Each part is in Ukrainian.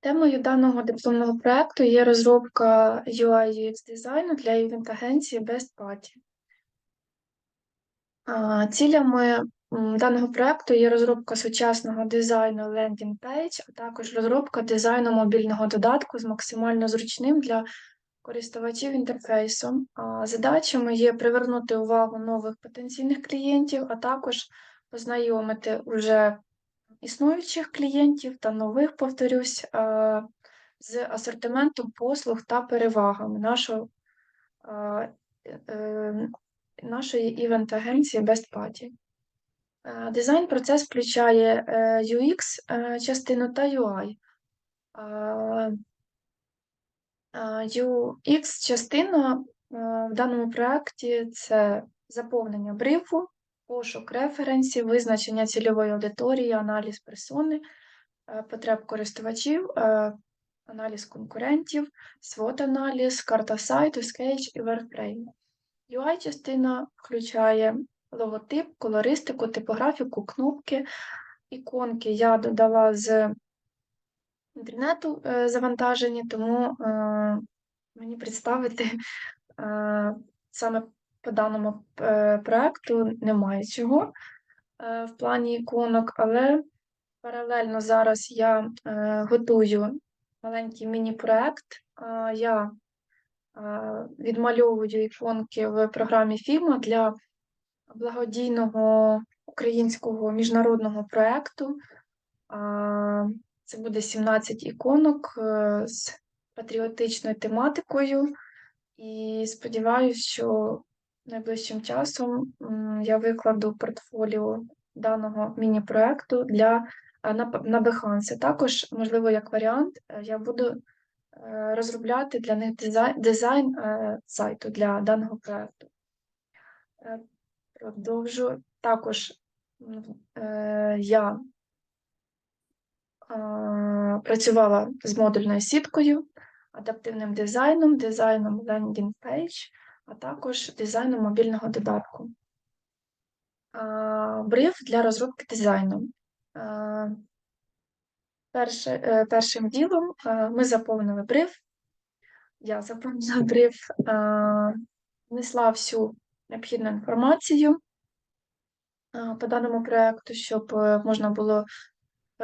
Темою даного дипломного проекту є розробка UI UX дизайну для івент-агенції Best Party. Цілями даного проекту є розробка сучасного дизайну page, а також розробка дизайну мобільного додатку з максимально зручним для користувачів інтерфейсом. Задачами є привернути увагу нових потенційних клієнтів, а також познайомити уже існуючих клієнтів та нових, повторюсь, з асортиментом послуг та перевагами нашого, е, е, нашої івент-агенції Best Party. Е, Дизайн-процес включає е, UX частину та UI. Е, UX-частина е, в даному проєкті це заповнення брифу, пошук референсів, визначення цільової аудиторії, аналіз персони, е, потреб користувачів, е, аналіз конкурентів, SWOT-аналіз, карта сайту, скетч і WordFrame. UI-частина включає логотип, колористику, типографіку, кнопки, іконки я додала з інтернету е, завантажені, тому е, мені представити е, саме по даному проекту немає чого в плані іконок, але паралельно зараз я готую маленький міні-проект. Я відмальовую іконки в програмі Figma для благодійного українського міжнародного проекту. Це буде 17 іконок е, з патріотичною тематикою, і сподіваюся, що найближчим часом я викладу портфоліо даного міні-проекту для е, на, Behance. Також, можливо, як варіант, е, я буду розробляти для них дизайн, дизайн сайту для даного проекту. Продовжу. Також я працювала з модульною сіткою, адаптивним дизайном, дизайном landing page, а також дизайном мобільного додатку. Бриф для розробки дизайну. Перше, е, першим ділом ми заповнили бриф. Я заповнила бриф, внесла всю необхідну інформацію по даному проекту, щоб е, можна було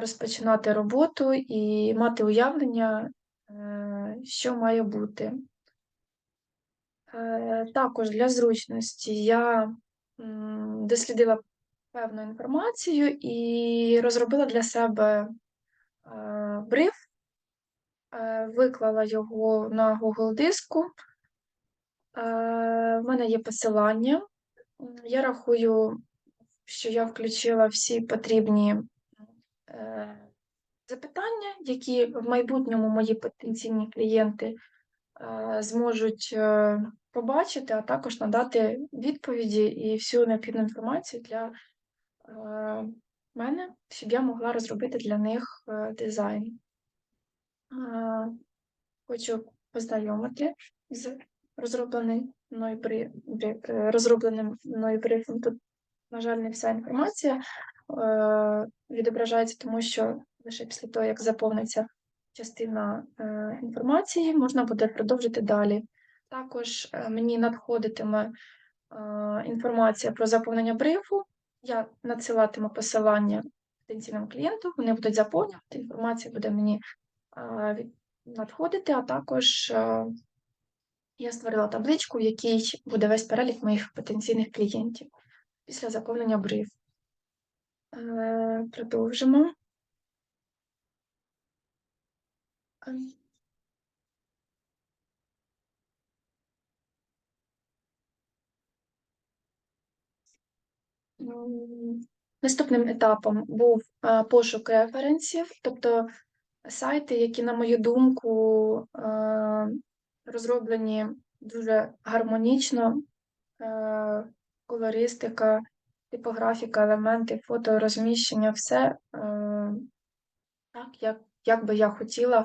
розпочинати роботу і мати уявлення, е, що має бути. Е, Також для зручності я дослідила певну інформацію і розробила для себе е, бриф, виклала його на Google диску. В мене є посилання. Я рахую, що я включила всі потрібні запитання, які в майбутньому мої потенційні клієнти е, зможуть е, побачити, а також надати відповіді і всю необхідну інформацію для е, мене, щоб я могла розробити для них е, дизайн. Е, Хочу познайомити з е, розробленим мною брифом. Тут, на жаль, не вся інформація е, відображається, тому що лише після того, як заповниться частина е, інформації, можна буде продовжити далі. Також е, мені надходитиме е, інформація про заповнення брифу. Я надсилатиму посилання потенційному клієнту, вони будуть заповнювати, інформація буде мені е, надходити, а також е, я створила табличку, в якій буде весь перелік моїх потенційних клієнтів після заповнення брифу. Е, Продовжимо. Наступним етапом був е, пошук референсів, тобто сайти, які, на мою думку, е, розроблені дуже гармонічно, колористика, типографіка, елементи, фоторозміщення, все е, так, як, як би я хотіла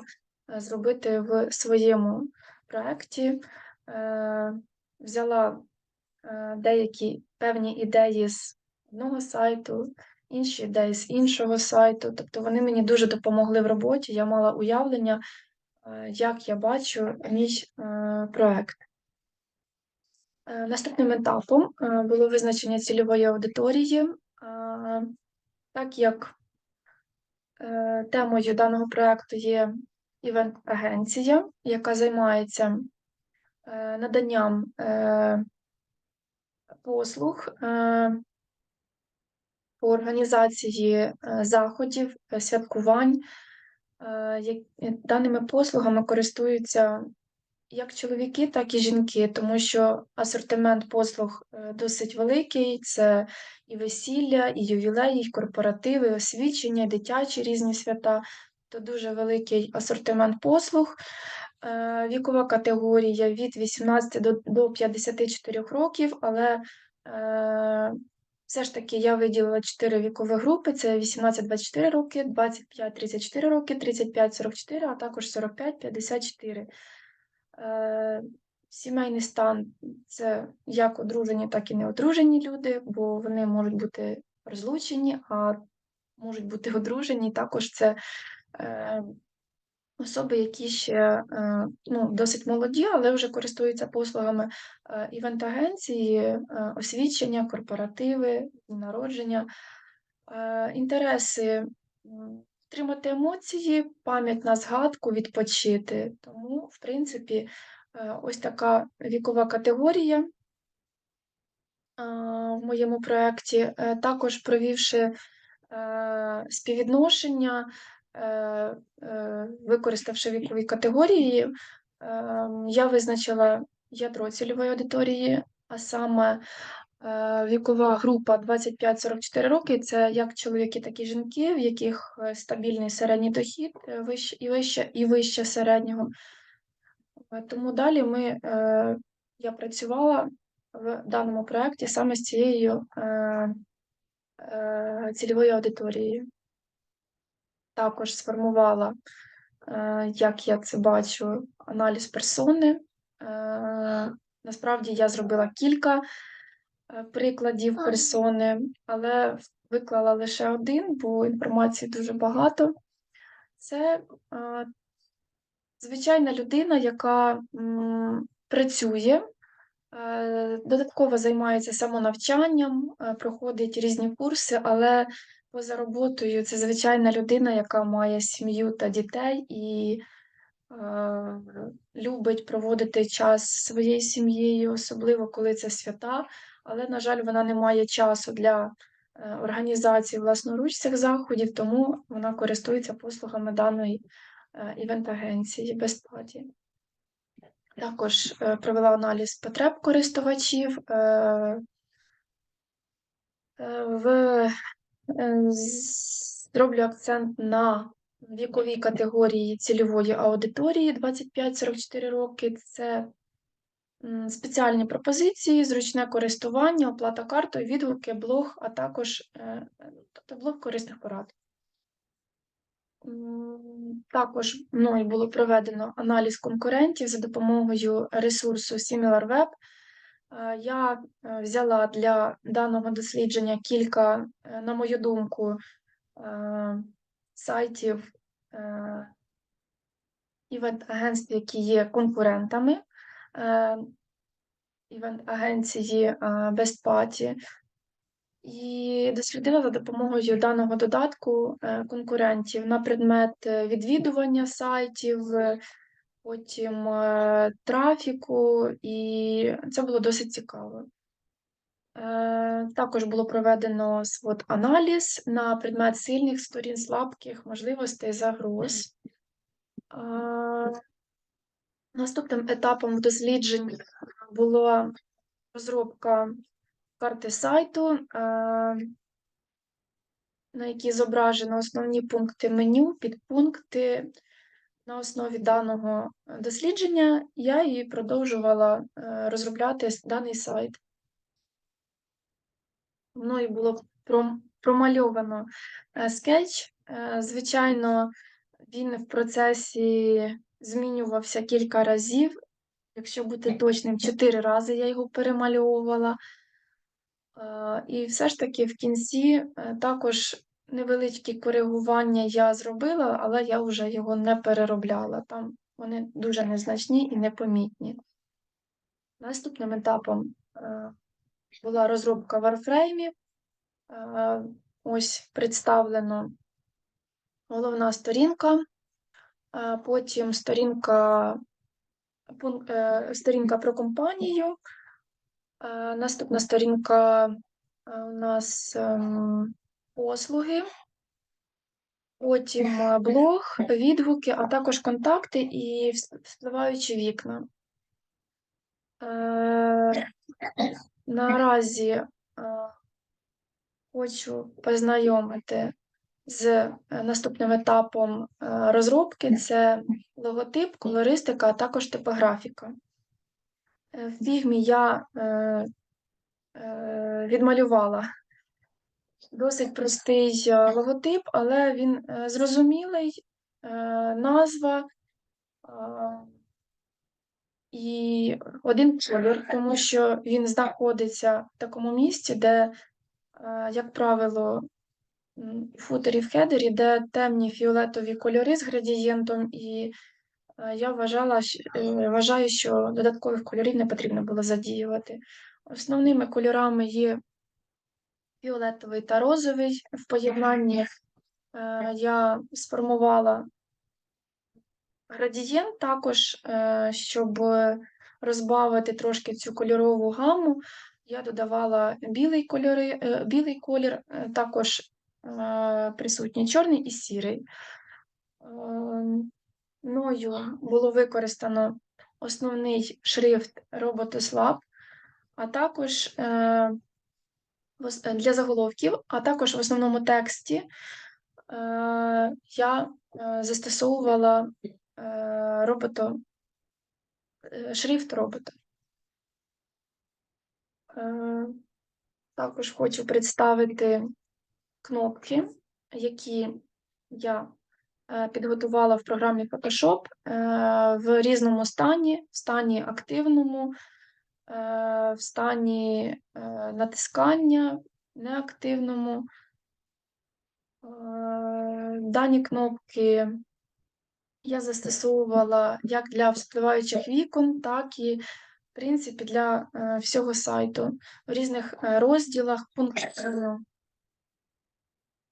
е, зробити в своєму проєкті. Е, Взяла деякі певні ідеї з одного сайту, інші ідеї з іншого сайту. Тобто вони мені дуже допомогли в роботі. Я мала уявлення, як я бачу мій проект. Е, Наступним етапом е, було визначення цільової аудиторії, Е, так як темою даного проекту є івент-агенція, яка займається наданням послуг по організації заходів, святкувань. Даними послугами користуються як чоловіки, так і жінки, тому що асортимент послуг е, досить великий. Це і весілля, і ювілеї, і корпоративи, і освічення, і дитячі різні свята. То дуже великий асортимент послуг. Е, Вікова категорія від 18 до, до 54 років, але е, все ж таки я виділила 4 вікові групи: це 18-24 роки, 25-34 роки, 35-44, а також 45-54. Е, Сімейний стан це як одружені, так і неодружені люди, бо вони можуть бути розлучені, а можуть бути одружені. Також це е, особи, які ще е, ну, досить молоді, але вже користуються послугами е, івент-агенції, е, освідчення, корпоративи, народження, е, інтереси. Отримати емоції, пам'ять на згадку, відпочити. Тому, в принципі, е, ось така вікова категорія в моєму проєкті. Е, Також провівши е, співвідношення, використавши вікові категорії, я визначила ядро цільової аудиторії, а саме вікова група 25-44 роки це як чоловіки, так і жінки, в яких е, стабільний середній дохід е, вище, і вище, і вище середнього. Е, Тому далі ми, е, я працювала в даному проєкті саме з цією е, е, цільовою аудиторією. Також сформувала, е, як я це бачу, аналіз персони. Е, Насправді я зробила кілька е, прикладів персони, але виклала лише один, бо інформації дуже багато. Це е, звичайна людина, яка м, працює, е, додатково займається самонавчанням, е, проходить різні курси, але поза роботою це звичайна людина, яка має сім'ю та дітей і е, любить проводити час зі своєю сім'єю, особливо коли це свята. Але, на жаль, вона не має часу для е, організації власноруч цих заходів, тому вона користується послугами даної е, івент-агенції безплаті. Також е, провела аналіз потреб користувачів. В зроблю акцент на віковій категорії цільової аудиторії 25-44 роки. Це спеціальні пропозиції, зручне користування, оплата картою, відгуки, блог, а також е, тобто блог корисних порад. Також мною було проведено аналіз конкурентів за допомогою ресурсу SimilarWeb. Е, Я е, взяла для даного дослідження кілька, е, на мою думку, е, сайтів е, івент-агентств, які є конкурентами е, івент-агенції е, Best Party. І дослідила за допомогою даного додатку е, конкурентів на предмет е, відвідування сайтів, е, потім е, трафіку, і це було досить цікаво. Е, Також було проведено свод-аналіз на предмет сильних сторін, слабких, можливостей, загроз. Наступним етапом в дослідженні була розробка карти сайту, е, на якій зображено основні пункти меню, підпункти. На основі даного дослідження я і продовжувала е, розробляти даний сайт. Мною було промальовано е, скетч. Звичайно, він в процесі змінювався кілька разів. Якщо бути точним, чотири рази я його перемальовувала. Е, І все ж таки в кінці е, також невеличкі коригування я зробила, але я вже його не переробляла. Там вони дуже незначні і непомітні. Наступним етапом е, була розробка варфреймів. Ось представлено головна сторінка, потім сторінка, е, сторінка про компанію. Е, Наступна сторінка е, у нас ем, послуги, потім блог, відгуки, а також контакти і впливаючі вікна. Наразі хочу познайомити з е, наступним етапом е, розробки: це логотип, колористика, а також типографіка. Е, В фігмі я відмалювала досить простий логотип, але він зрозумілий, назва і один колір, тому що він знаходиться в такому місці, де, як правило, футері в хедері, де темні фіолетові кольори з градієнтом, і е, я вважала, е, вважаю, що додаткових кольорів не потрібно було задіювати. Основними кольорами є фіолетовий та розовий. В поєднанні е, я сформувала градієнт також, щоб розбавити трошки цю кольорову гаму. Я додавала білий, кольори, білий колір, також е, присутній чорний і сірий. Е, Мною було використано основний шрифт Robotus а також е, для заголовків, а також в основному тексті я застосовувала робото, е, шрифт робота. Також хочу представити кнопки, які я е, підготувала в програмі Photoshop е, в різному стані, в стані активному, е, в стані натискання, неактивному. Дані кнопки я застосовувала як для вспливаючих вікон, так і, в принципі, для всього сайту в різних розділах, пунктах.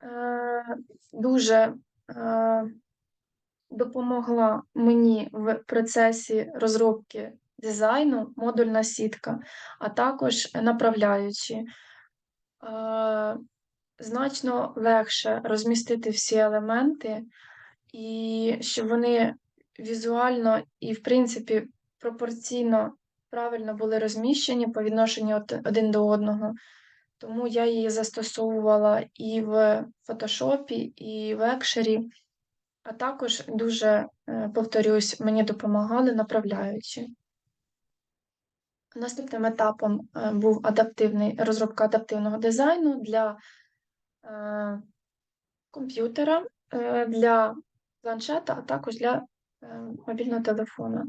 Е, Дуже е, допомогла мені в процесі розробки дизайну модульна сітка, а також направляючі. Е, Значно легше розмістити всі елементи, і щоб вони візуально і, в принципі, пропорційно правильно були розміщені по відношенню один до одного. Тому я її застосовувала і в фотошопі, і в екшері, а також дуже, е, повторюсь, мені допомагали направляючі. Наступним етапом е, був адаптивний, розробка адаптивного дизайну для е, комп'ютера, е, для планшета, а також для е, мобільного телефона.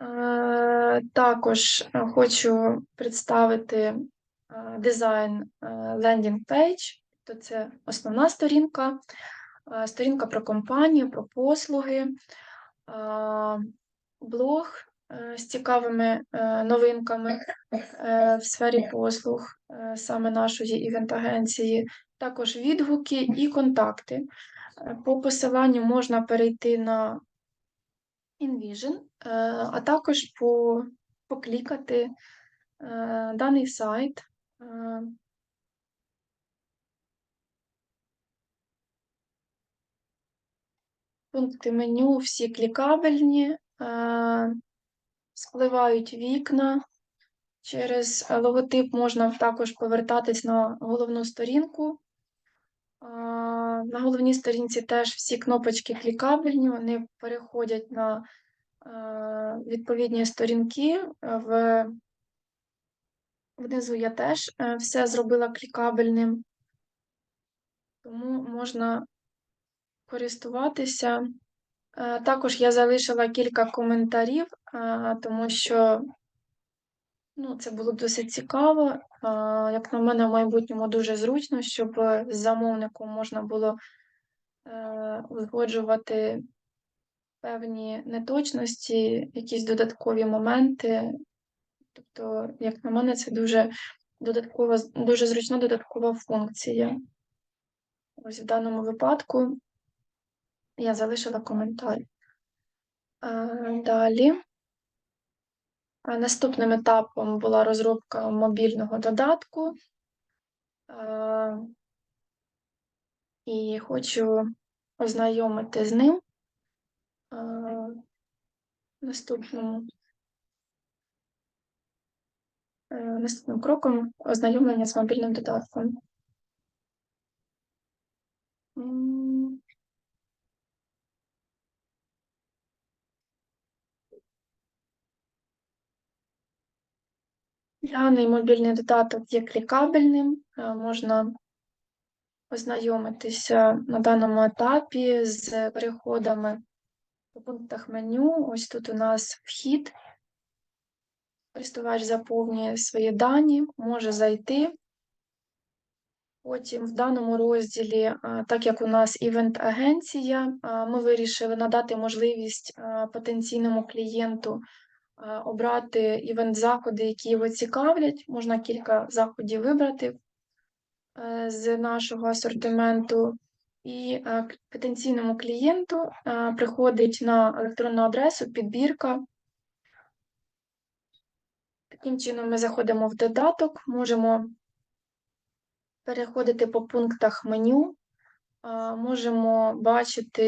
Е, Також е, хочу представити дизайн е, landing page, то це основна сторінка, е, сторінка про компанію, про послуги, е, блог е, з цікавими е, новинками е, в сфері послуг е, саме нашої івент-агенції, також відгуки і контакти. Е, По посиланню можна перейти на InVision, е, а також по, поклікати е, даний сайт. Е, Пункти меню всі клікабельні, е, спливають вікна. Через логотип можна також повертатись на головну сторінку. На головній сторінці теж всі кнопочки клікабельні, вони переходять на е, відповідні сторінки. В... Внизу я теж е, все зробила клікабельним, тому можна користуватися. Е, Також я залишила кілька коментарів, е, тому що Ну, це було досить цікаво. Як на мене, в майбутньому дуже зручно, щоб з замовником можна було узгоджувати певні неточності, якісь додаткові моменти. Тобто, як на мене, це дуже додаткова, дуже зручна додаткова функція. Ось в даному випадку я залишила коментар. Далі. Наступним етапом була розробка мобільного додатку. І хочу ознайомити з ним. Наступному е, наступним кроком ознайомлення з мобільним додатком. Даний мобільний додаток є клікабельним, е, можна ознайомитися на даному етапі з переходами по пунктах меню. Ось тут у нас вхід. Користувач заповнює свої дані, може зайти. Потім в даному розділі, так як у нас івент-агенція, ми вирішили надати можливість потенційному клієнту обрати івент-заходи, які його цікавлять. Можна кілька заходів вибрати е, з нашого асортименту. І е, потенційному клієнту е, приходить на електронну адресу підбірка. Таким чином, ми заходимо в додаток, можемо переходити по пунктах меню, можемо бачити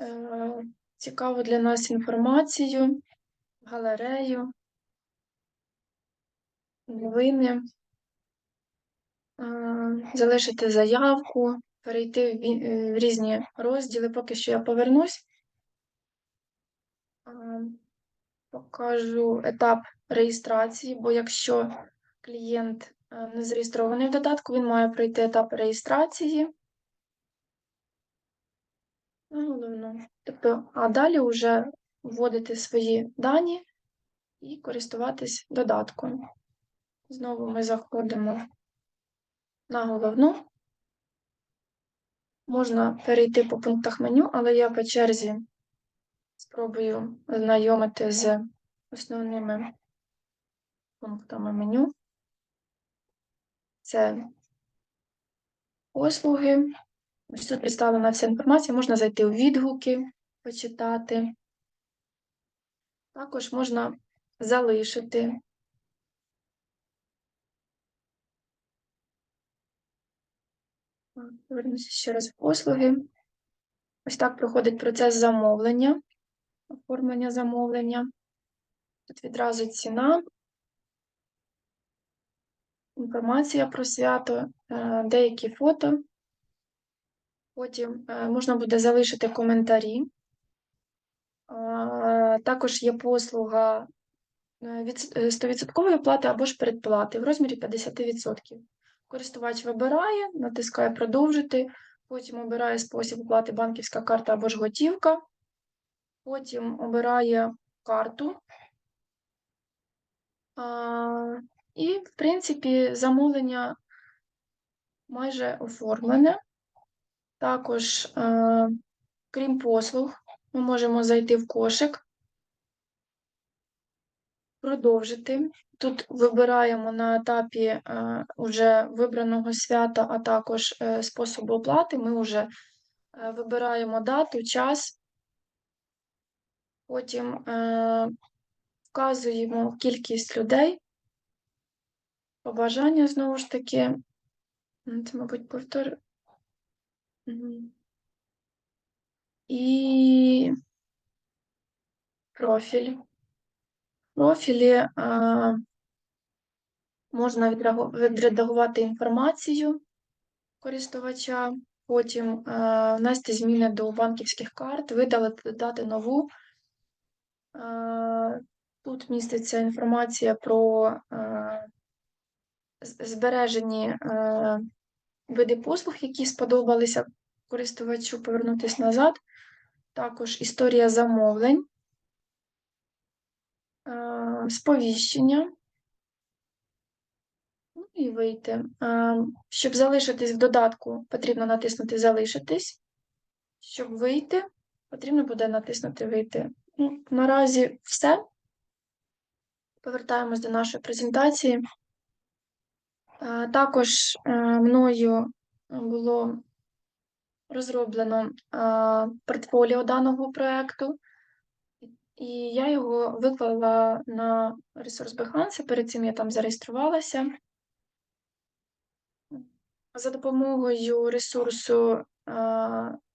е, цікаву для нас інформацію, галерею, новини, залишити заявку, перейти е, в різні розділи. Поки що я повернусь. Покажу етап реєстрації, бо якщо клієнт е, не зареєстрований в додатку, він має пройти етап реєстрації. Ну, головно. Тобто, а далі вже вводити свої дані і користуватись додатком. Знову ми заходимо на головну. Можна перейти по пунктах меню, але я по черзі спробую знайомити з основними пунктами меню. Це послуги. Ось тут представлена вся інформація, можна зайти у відгуки, почитати. Також можна залишити. Повернуся ще раз в послуги. Ось так проходить процес замовлення, оформлення замовлення. Тут відразу ціна, інформація про свято, е, деякі фото. Потім е, можна буде залишити коментарі. Також є послуга е, від е, 100% оплати або ж передплати в розмірі 50%. Користувач вибирає, натискає продовжити, потім обирає спосіб оплати банківська карта або ж готівка, потім обирає карту. І, в принципі, замовлення майже оформлене. Також, е, крім послуг, ми можемо зайти в кошик, продовжити. Тут вибираємо на етапі е, уже вибраного свята, а також е, способу оплати. Ми вже е, вибираємо дату, час, потім е, вказуємо кількість людей, побажання знову ж таки. Це, мабуть, повтор. І профіль. профілі е, можна відредагувати інформацію користувача, потім е, внести зміни до банківських карт, видалити, додати нову. Е, Тут міститься інформація про е, збережені е, види послуг, які сподобалися користувачу, повернутися назад. Також історія замовлень. Сповіщення. Ну і вийти. Щоб залишитись в додатку, потрібно натиснути Залишитись. Щоб вийти, потрібно буде натиснути Вийти. Ну, наразі все. Повертаємось до нашої презентації. Е, Також е, мною було розроблено е, портфоліо даного проєкту, і я його виклала на ресурс Behance. Перед цим я там зареєструвалася. За допомогою ресурсу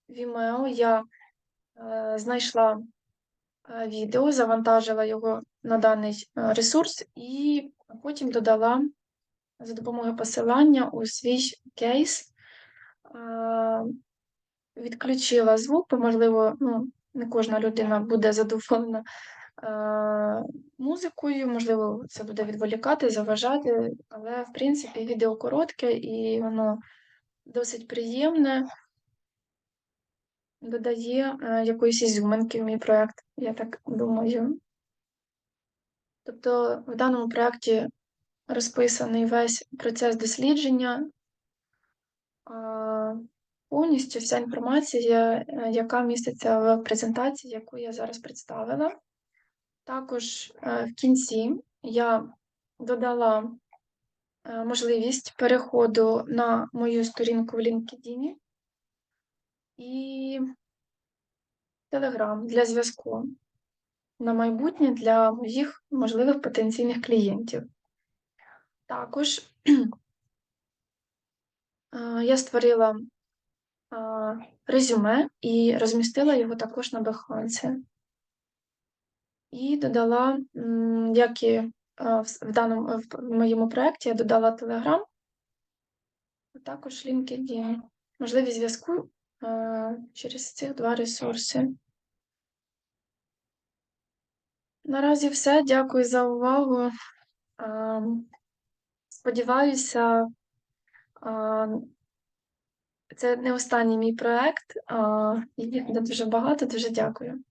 Vimeo я знайшла відео, завантажила його на даний е, ресурс і потім додала за допомогою посилання у свій кейс. Е, Відключила звук, бо, можливо, ну, не кожна людина буде задоволена е, музикою, можливо, це буде відволікати, заважати, але, в принципі, відео коротке і воно досить приємне, додає е, якоїсь ізюминки в мій проєкт, я так думаю. Тобто в даному проєкті розписаний весь процес дослідження, е, повністю вся інформація, е, яка міститься в презентації, яку я зараз представила. Також е, в кінці я додала е, можливість переходу на мою сторінку в LinkedIn і Telegram для зв'язку на майбутнє для моїх можливих потенційних клієнтів. Також е, я створила е, резюме і розмістила його також на Behance. І додала, як і е, в даному в моєму проєкті, я додала Telegram, а також LinkedIn. Можливість зв'язку через ці два ресурси. Наразі все. Дякую за увагу. Сподіваюся, це не останній мій проєкт. Їх буде дуже багато. Дуже дякую.